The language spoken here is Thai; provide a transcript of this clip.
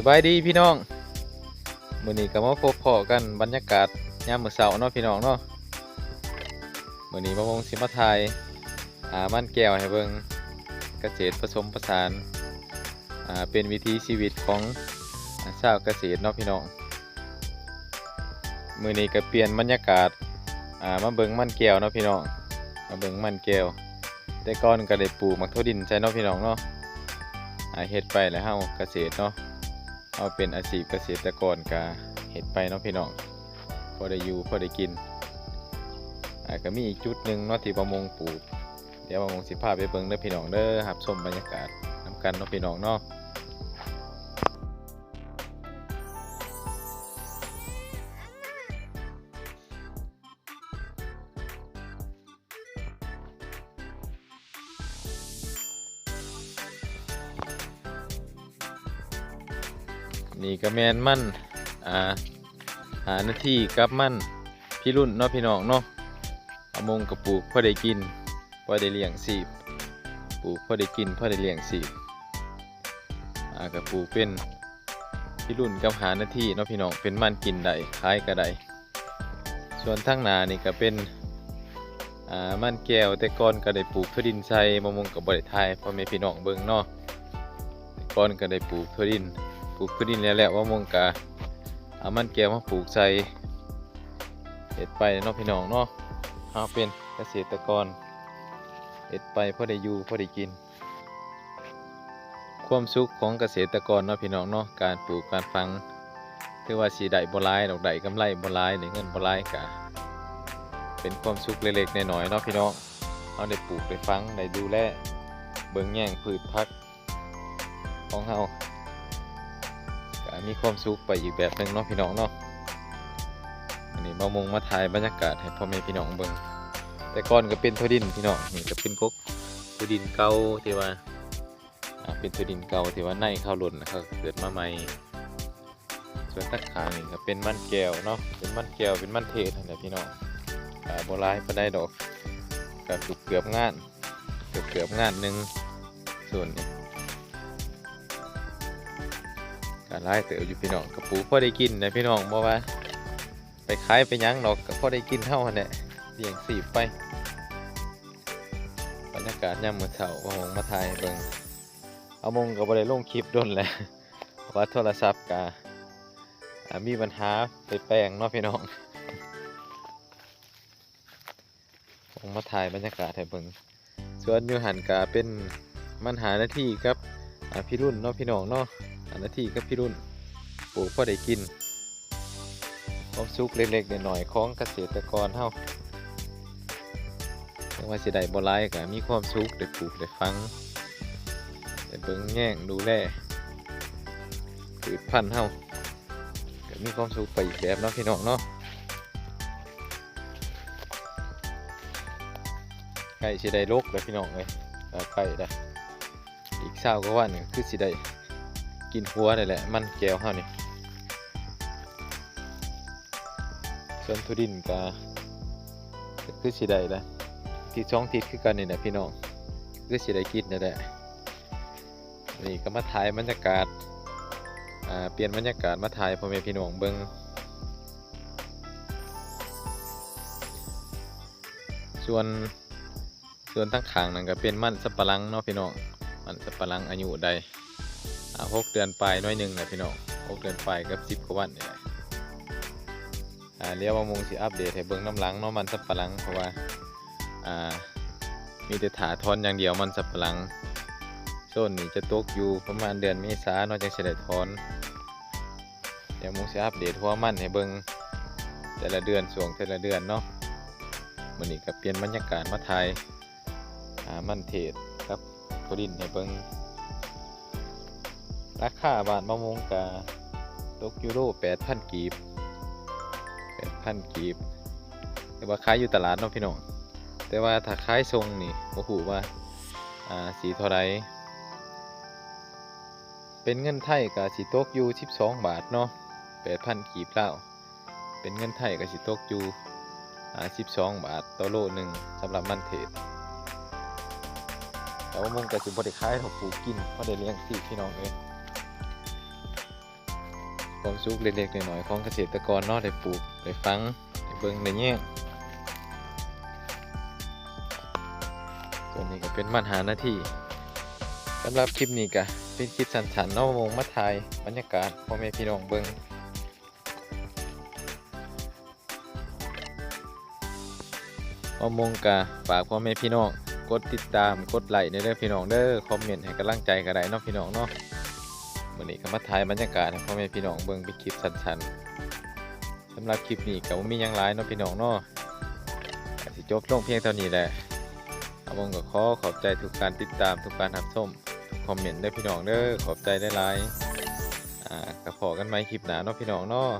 สบายดีพี่น้องมื้อนี้ก็มาพบพอกันบรรยากาศยามมื้อเช้าเนาะพี่น้องเนาะมื้อนี้มาวงสิมาถ่ายหามันแก้วให้เบิ่งเกษตรผสมผสานอ่าเป็นวิถีชีวิตของชาวเกษตรเนาะพี่น้องมื้อนี้ก็เปลี่ยนบรรยากาศอ่ามาเบิ่งมันแก้วเนาะพี่น้องมาเบิ่งมันแก้วแต่ก่อนก็ได้ปลูกมักทั่วดินใช่เนาะพี่น้องเนาะเฮ็ดไปแล้วเฮาเกษตรเนาะ เอาเป็นอาชีพเกษตรกรกาเห็ดไปเนาะพี่น้องพอได้อยู่พอได้กินอ่าก็มีอีกจุดหนึ่งเนาะที่ประมงปลูกเดี๋ยวประมงสิพาไปเบิ่งเด้อพี่น้องเด้อหับชมบรรยากาศนํกันเนาะพี่น้องเนาะ นี่ก็แมนมันอ่าหาหน้าที่กับมันพี่รุ่นเนาะพี่น้องเนาะประมงก็ปลูกพอได้กินพอได้เลี้ยงชีปลูกพอได้กินพอได้เลี้ยงชีพอ่าก็ปลูกเป็นพี่รุ่นกับหาหน้าที่เนาะพี่น้องเป็นมันกินได้ขายก็ได้ส่วนทางนานี่ก็เป็นอ่ามันแก้วแต่ก่อนก็ได้ปลูกทั่วดินใส่มะม่วงกับบริไทยพ่อแม่พี่น้องเบิ่งเนาะแต่ก่อนก็ได้ปลูกทั่วดิน ปลูกพืชดินแล้วแหละว่ามงกาเอามันแก้วมาปลูกใส่เห็ดไปเนาะพี่น้องเนาะเอาเป็นเกษตรกรเห็ดไปพอได้อยู่พอได้กิน ความสุขของเกษตรกรเนาะพี่น้องเนาะการปลูกการฟังถือว่าสีได้บ่หลายดอกได้กำไรบ่หลายได้เงินบ่หลายกะเป็นความสุขเล็กๆน้อยๆเนาะพี่น้องเราได้ปลูกได้ฟังได้ดูแลเบิ่งแย่งพืชพักของเฮา มีความสุขไปอีกแบบหนึ่งเนาะพี่น้องเนาะอันนี้มามงมาถ่ายบรรยากาศให้พ่อแม่พี่น้องเบิ่งแต่ก่อนก็เป็นทวดินพี่น้องนี่ก็เป็นกกทวดินเก่าที่ว่าเป็นทวดินเก่าที่ว่าในเข้าหล่นนะครับเกิดมาใหม่ส่วนตะขางนี่ก็เป็นมันแก้วเนาะเป็นมันแก้วเป็นมันเทศนั่นแหละพี่น้องอ่าโบราณก็ได้ดอกก็เกือบเกือบงาน เกือบเกือบงานหนึ่งส่วนนี้การไล่เต๋ออยู่พี่น้องกระปูพ่อได้กินนะพี่น้องบอกว่า ไปขายไปยั้งดอกก็พ่อได้กินเท่านั้นแหละเลี้ยงสีไปบรรยากาศย่ำมือเช้าว่าหงมาถ่ายเบิ่งเอามงกับบได้ลงคลิปโดนแหละเพราะว่าโทรศัพท์กาอ่ามีปัญหาไปแปลงเนาะพี่น้องหงมาถ่ายบรรยากาศให้เบิ่งส่วนยูหันกาเป็นมันหาหน้าที่ครับอ่าพี่รุ่นเนาะพี่น้องเนาะ อันนาทีกับพี่รุ่นปลูกพอได้กินความสุขเล็กๆหน่อยๆของเกษตรกรเฮาไม่ว่าสิได้บ่หลายก็มีความสุขได้ปลูกได้ฟังได้เบิ่งแย่งดูแลพืชพันธุ์เฮาก็มีความสุขไปอีกแบบเนาะพี่น้องเนาะใกล้สิได้ลกแล้วพี่น้องเลยใกล้ได้อีกเช้าก็ว่านี่คือสิได้ กินหัวนี่แหละ มันแก้วเฮานี่ส่วนทุดินก็คือสิได้ละที่ช่องทิศคือกันนี่แหละพี่น้องคือสิได้กินนี่แหละนี่ก็มาถ่ายบรรยากาศอ่าเปลี่ยนบรรยากาศมาถ่ายพ่อแม่พี่น้องเบิ่งส่วนส่วนทั้งขางนั่นก็เป็นมันสับปะหลังเนาะพี่น้องมันสับปะหลังอายุใด หกเดือนปลายน้อยหนึ่งนะพี่น้องหกเดือนปลายกับสิบกว่าวันนี่แหละอ่าเรียว่ามงสิอัปเดตให้เบิ่งน้ำหลังเนาะมันสับปะหลังเพราะว่าอ่ามีแต่ถาทอนอย่างเดียวมันสับปะหลังโซนนี้จะตกอยู่ประมาณเดือนเมษาเนาะจังสิได้ถอนเดี๋ยวมงสิอัปเดตหัวมันให้เบิ่งแต่ละเดือนส่วงแต่ละเดือนเนาะมื้อนี้ก็เปลี่ยนบรรยากาศมาถ่ายอ่ามันเทศครับโคดินให้เบิ่ง ราคาบาทมะม่วงกาตกยูโรแปดพันกีบแปดพันกีบแต่ว่าขายอยู่ตลาดเนาะพี่น้องแต่ว่าถ้าขายทรงนี่โอ้โหว่าอ่าสีเท่าไรเป็นเงินไทยกับสีตกอยู่สิบสองบาทเนาะแปดพันกีบแล้วเป็นเงินไทยกับสีตกอยู่อ่าสิบสองบาทต่อโลหนึ่งสำหรับมันเทศแต่ว่ามะม่งกับสิบริขายเขาปลูกกินเพราะได้เลี้ยงสี่พี่น้องเอง ความสุขเล็กๆน้อยๆของเกษตรกรเนาะได้ปลูกได้ฟังได้เบิ่งได้แย่งส่วนนี้ก็เป็นมันหาหน้าที่สำหรับคลิปนี้ก็เป็นคลิปสั้นๆเนาะวงมาถ่ายบรรยากาศพ่อแม่พี่น้องเบิ่งเอมงกะฝากพ่อแม่พี่น้องกดติดตามกดไลค์ในเด้อพี่น้องเด้อคอมเมนต์ให้กำลังใจก็ได้เนาะพี่น้องเนาะ วันนี้ก็มาถ่ายบรรยากาศให้พ่อแม่พี่น้องเบิ่งเป็นคลิปสั้นๆสำหรับคลิปนี้ก็บ่มีหยังหลายเนาะพี่น้องเนาะก็สิจบลงเพียงเท่านี้แหละอาบงก็ขอขอบใจทุกการติดตามทุกการรับชมทุกคอมเมนต์เด้อพี่น้องเด้อขอบใจหลายๆอ่าก็พอกันใหม่คลิปหน้าเนาะพี่น้องเนาะ